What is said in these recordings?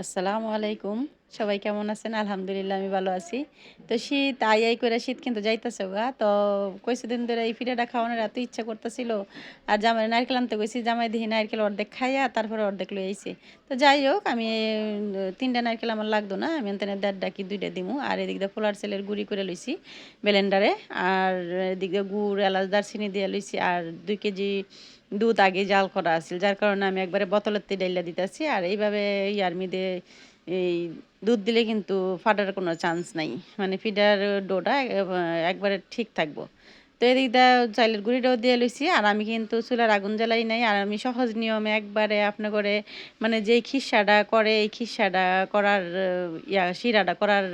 আসসালামু আলাইকুম। সবাই কেমন আছেন? আলহামদুলিল্লাহ, আমি ভালো আছি। তো শীত, আই আই করে শীত কিন্তু যাইতেছে গা। তো কয়েকদিন ধরে এই পিঠাটা খাওয়ানোর এত ইচ্ছা করতেছিল। আর জামাই নারকেল আনতে গেছি, জামাই দেখি নারকেল অর্ধেক খাইয়া তারপরে অর্ধেক লই আইছি। তো যাই হোক, আমি তিনটা নারকেল আমার লাগতো না। আমি এখানে দেড়টা কি দুইটা দিমু। আর এদিক দিয়ে পোলার সেলের গুঁড়ি করে লইছি ব্লেন্ডারে। আর এদিক দিয়ে গুড়, এলাচ, দারচিনি দিয়ে লইছি। আর দুই কেজি দুধ আগে জাল করা আছিল, যার কারণে আমি একবারে বোতলের তে ডাইলা দিতেছি। আর এইভাবে ইয়ার মধ্যে এই দুধ দিলে কিন্তু ফাটার কোনো চান্স নাই। মানে ফিডার ডোটা একবারে ঠিক থাকব। তো এদিকটা চাইলের গুঁড়িটাও দিয়ে লইছি, আর আমি কিন্তু চুলার আগুন জ্বালাই নাই, আর আমি সহজ নিয়মে একবারে আপনার করে মানে যে খিসাটা করে, এই খিসাটা করার, ইয়া, শিরাটা করার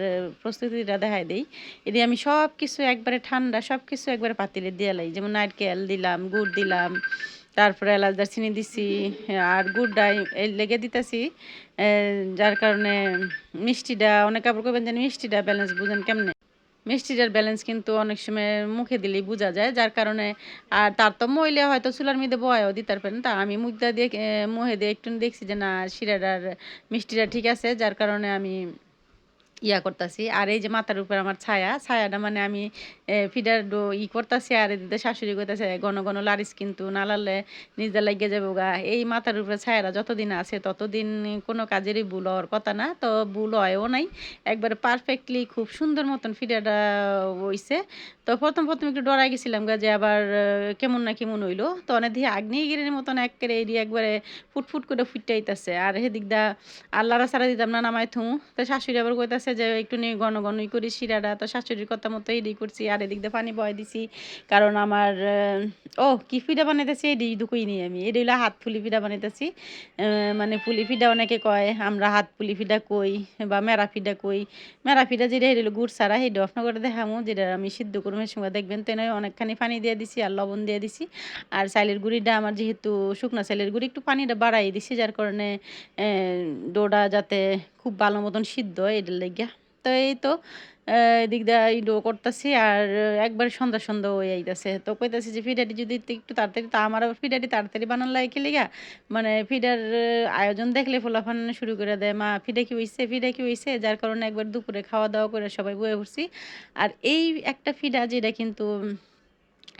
প্রস্তুতিটা দেখাই দেই। এদি আমি সব কিছু একবারে ঠান্ডা সব কিছু একবারে পাতিলে দিয়ে লাই, যেমন নারকেল দিলাম, গুড় দিলাম তারপরে এলাচ দারচিনি দিছি, আর গুড়টা এই লেগে দিতেছি যার কারণে মিষ্টিটা, অনেক কাপড় করবেন যেন মিষ্টিটা ব্যালেন্স বুঝেন কেমনে? মিষ্টিটার ব্যালেন্স কিন্তু অনেক সময় মুখে দিলেই বোঝা যায়, যার কারণে, আর তার তো মইলে হয়তো চুলার মধ্যে বয়াও দিতে পারেন তা আমি মুখটা দিয়ে মুখে দিয়ে একটু দেখছি যে না, শিরাটার মিষ্টিটা ঠিক আছে, যার কারণে আমি ইয়া করতেছি। আর এই যে মাথার উপর আমার ছায়া, ছায়াটা মানে আমি ফিডার ডো ই করতেছি আর এদিকে শাশুড়ি করতেছে ঘন ঘন লারিস কিন্তু না লালে নিজে লাগিয়ে যাব গা। এই মাথার উপরে ছায়াটা যতদিন আছে, ততদিন কোনো কাজেরই ভুল হওয়ার কথা না, তো ভুল হয়ও নাই। একবারে পারফেক্টলি খুব সুন্দর মতন ফিডারটা হইছে। তো প্রথম প্রথম একটু ডরাই গেছিলাম গা যে আবার কেমন না কেমন হইল। তো অনেক দিয়ে আগ্নেয়গিরির মতন একেবারে এডি একবারে ফুটফুট করে ফুটটাইতেছে আর সেদিক দা আল্লাহরা সারা দিতাম, না নামাই থুঁ তো শাশুড়ি আবার কইতাছে যে একটু নিয়ে ঘন ঘনই করি শিরাটা। তো শাশুড়ির কথা মতো এডি করছি, আর এদিক দিয়ে পানি বয় দিছি। কারণ আমার ও, কি পিঠা বানাইতেছি? এডি দুকুই নিয়ে আমি। এডি হলো হাত ফুলি পিঠা বানাইতেছি। মানে পুলি পিঠা অনেকে কয়, আমরা হাত পুলি পিঠা কই? বা, মেরা পিঠা কই? মেরা পিঠা যেটা হেরিল গুড় ছাড়া। হেডি আপনার করে দেখামো, যেটা আমি সিদ্ধ করব সময়। দেখবেন তেনে অনেকখানি পানি দিয়ে দিছি আর লবণ দিয়ে দিছি। আর চাইলের গুঁড়িটা আমার যেহেতু শুকনা চাইলের গুঁড়ি, একটু পানিটা বাড়াই দিছি, যার কারণে ডোটা যাতে খুব ভালো মতন সিদ্ধ এটার লেগে তো এই তো এদিক দিয়ে এই ডো করতেছি আর একবার সন্ধ্যা সন্ধ্যা হয়ে আইতাছে। তো কইতাছি যে ফিডাটি যদি একটু তাড়াতাড়ি, তা আমার ফিডাটি তাড়াতাড়ি বানান লাগে লিগা মানে ফিডার আয়োজন দেখলে ফোলাফান শুরু করে দেয়, মা, ফিডা কি হইছে, ফিডা কি হইছে? যার কারণে একবার দুপুরে খাওয়া দাওয়া করে সবাই বয়ে পড়ছি। আর এই একটা ফিডা যেটা কিন্তু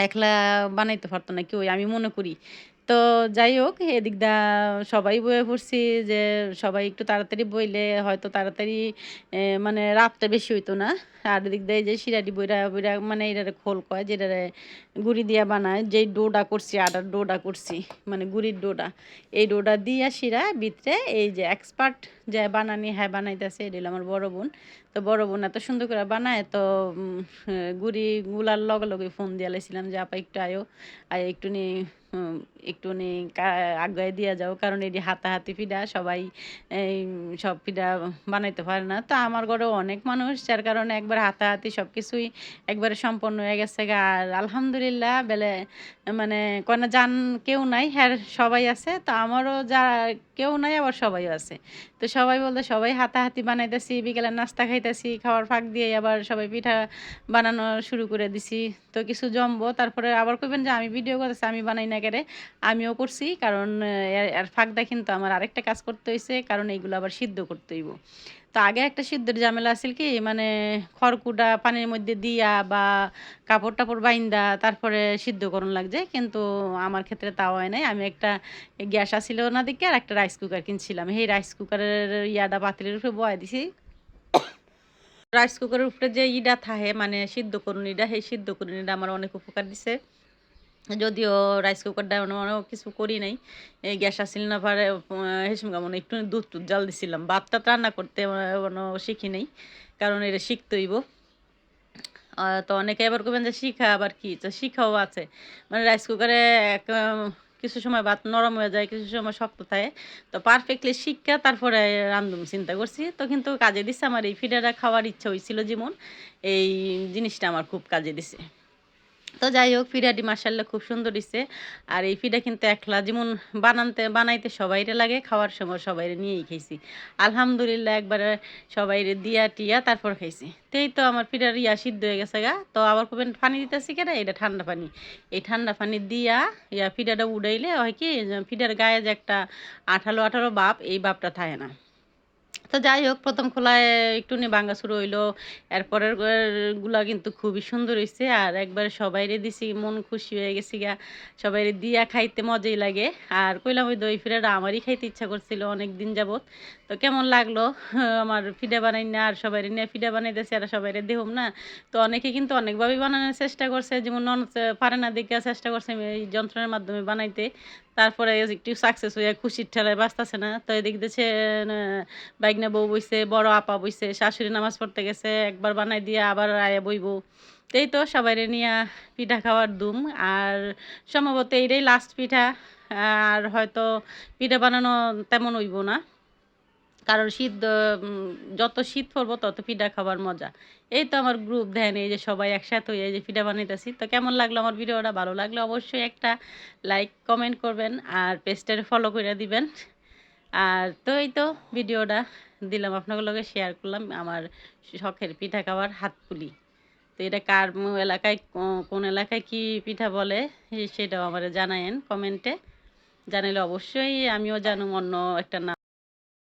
একলা বানাইতে পারতো না কেউ, আমি মনে করি। তো যাই হোক, এদিক দা সবাই বয়ে পড়ছি যে সবাই একটু তাড়াতাড়ি বইলে হয়তো তাড়াতাড়ি মানে রাতটা বেশি হইতো না। আর এদিক দিয়ে যে শিরাটি বইরা বইরা মানে এটারে খোল কয় যেটারে গুড়ি দিয়া বানায়। যেই ডোডা করছি, আটার ডোটা করছি মানে গুড়ির ডোটা এই ডোটা দিয়া শিরা ভিতরে এই যে এক্সপার্ট যে বানানি হ্যাঁ বানাইতেছে, এটা আমার বড় বোন। তো বড় বোন এত সুন্দর করে বানায়, তো গুড়ি গুলার লগে লগে ফোন দিয়ে লাইছিলাম যে, আপা, একটু আয়ো আর একটু নি একটু নি আগায় দিয়া যাও, কারণ এটি হাতাহাতি পিঠা সবাই, এই, সব পিঠা বানাইতে পারে না। তো আমার ঘরেও অনেক মানুষ, যার কারণে একবার হাতাহাতি সব কিছুই একবারে সম্পন্ন হয়ে গেছে আর আলহামদুলিল্লাহ, বেলে মানে কোনো জান কেউ নাই হ্যাঁ সবাই আছে। তো আমারও যা কেউ নাই, আবার সবাই আছে। তো সবাই বলতে সবাই হাতাহাতি বানাইতেছি, বিকেলে নাস্তা খাইতেছি, খাওয়ার ফাঁক দিয়ে আবার সবাই পিঠা বানানো শুরু করে দিছি। তো কিছু জমবো, তারপরে আবার কইবেন যে, আমি ভিডিও করতেছি, আমি বানাই না কেড়ে আমিও করছি। কারণ আর এর এর ফাঁক দেখেন কিন্তু আমার আরেকটা কাজ করতে হয়েছে কারণ এইগুলো আবার সিদ্ধ করতে হইব। তো আগে একটা সিদ্ধের ঝামেলা আছিল কি মানে খড়কুটা পানির মধ্যে দিয়া বা কাপড় টাপড় বাইন্দা তারপরে সিদ্ধ করুন লাগছে। কিন্তু আমার ক্ষেত্রে তাও হয় নাই। আমি একটা গ্যাস আসিল না দিকে আর একটা রাইস কুকার কিনছিলাম। সেই রাইস কুকারের ইয়াটা পাতিলের উপরে বয়া দিছি। রাইস কুকারের উপরে যে ইডা থাকে মানে সিদ্ধ করুন ইটা সেই সিদ্ধ করুন এটা আমার অনেক উপকার দিছে। যদিও রাইস কুকারটা অনেক কিছু করি নাই। এই গ্যাস আসিল না পারে হেসম মানে একটু দুধ টুধ জাল দিছিলাম। ভাতটা রান্না করতে শিখি নাই, কারণ এটা শিখতে হইব তো অনেকে এবার করবেন যে শিখা, আবার কি? তো শিখাও আছে। মানে রাইস কুকারে এক কিছু সময় ভাত নরম হয়ে যায়, কিছু সময় শক্ত থাকে। তো পারফেক্টলি শিক্ষা তারপরে রান্ধুম চিন্তা করছি। তো কিন্তু কাজে দিচ্ছে আমার এই ফিডাটা খাওয়ার ইচ্ছা হয়েছিল যেমন, এই জিনিসটা আমার খুব কাজে দিছে। তো যাই হোক পিঠাটি মাসাল্লাহ খুব সুন্দর দিছে। আর এই পিঠা কিন্তু একলা, যেমন বানাতে বানাইতে সবাইরে লাগে, খাওয়ার সময় সবাইরে নিয়েই খাইছি। আলহামদুলিল্লাহ একবারে সবাইরে দিয়া টিয়া, তারপর খাইছি। তো এই তো আমার পিঠার ইয়া সিদ্ধ হয়ে গেছে গা। তো আবার কবেন পানি দিতেছি কেন এটা ঠান্ডা পানি। এই ঠান্ডা পানি দিয়া ইয়া পিঠাটা উড়াইলে হয় কি পিঠার গায়ে যে একটা আঠালো আঠালো বাপ, এই বাপটা থাকে না। তো যাই হোক, প্রথম খোলায় একটু নিয়ে ভাঙ্গা শুরু হইল। এরপরের গুলা- কিন্তু খুবই সুন্দর হয়েছে আর একবার সবাইরে দিছি, মন খুশি হয়ে গেছি গা। সবাইরে দিয়া খাইতে মজাই লাগে। আর কইলাম ওই দই ফিরাটা আমারই খাইতে ইচ্ছা করছিল অনেক দিন যাবত তো কেমন লাগল? আমার ফিডা বানাই না, আর সবাই নিয়ে ফিডা বানাইতেছে আর সবাইরে দেহম না। তো অনেকে কিন্তু অনেকভাবেই বানানোর চেষ্টা করছে, যেমন নন পারে না দেখে চেষ্টা করছে এই যন্ত্রের মাধ্যমে বানাইতে। তারপরে একটু সাকসেস হয়ে খুশির ঠেলায় বাঁচতেছে না। তো এদিক দিয়েছে বাইকনা বউ বইছে, বড় আপা বইছে, শাশুড়ি নামাজ পড়তে গেছে, একবার বানাই দিয়ে আবার আয়া বইব। এই তো সবাই নিয়ে পিঠা খাওয়ার দুম। আর সম্ভবত এইটাই লাস্ট পিঠা। আর হয়তো পিঠা বানানো তেমন হইব না। কারণ শীত যত শীত পড়ব তত পিঠা খাবার মজা। এই তো আমার গ্রুপ দেন, এই যে সবাই একসাথে হয়ে যে পিঠা বানাইতেছি। তো কেমন লাগল আমার ভিডিওটা? ভালো লাগলে অবশ্যই একটা লাইক কমেন্ট করবেন আর পেজটারে ফলো করে দিবেন। আর তো এই তো ভিডিওটা দিলাম, আপনাদের লগে শেয়ার করলাম আমার শখের পিঠা খাওয়ার হাত পুলি তো এটা কার এলাকায় কোন এলাকায় কি পিঠা বলে সেটাও আমার জানায়েন কমেন্টে জানাইলে অবশ্যই আমিও জানুম অন্য একটা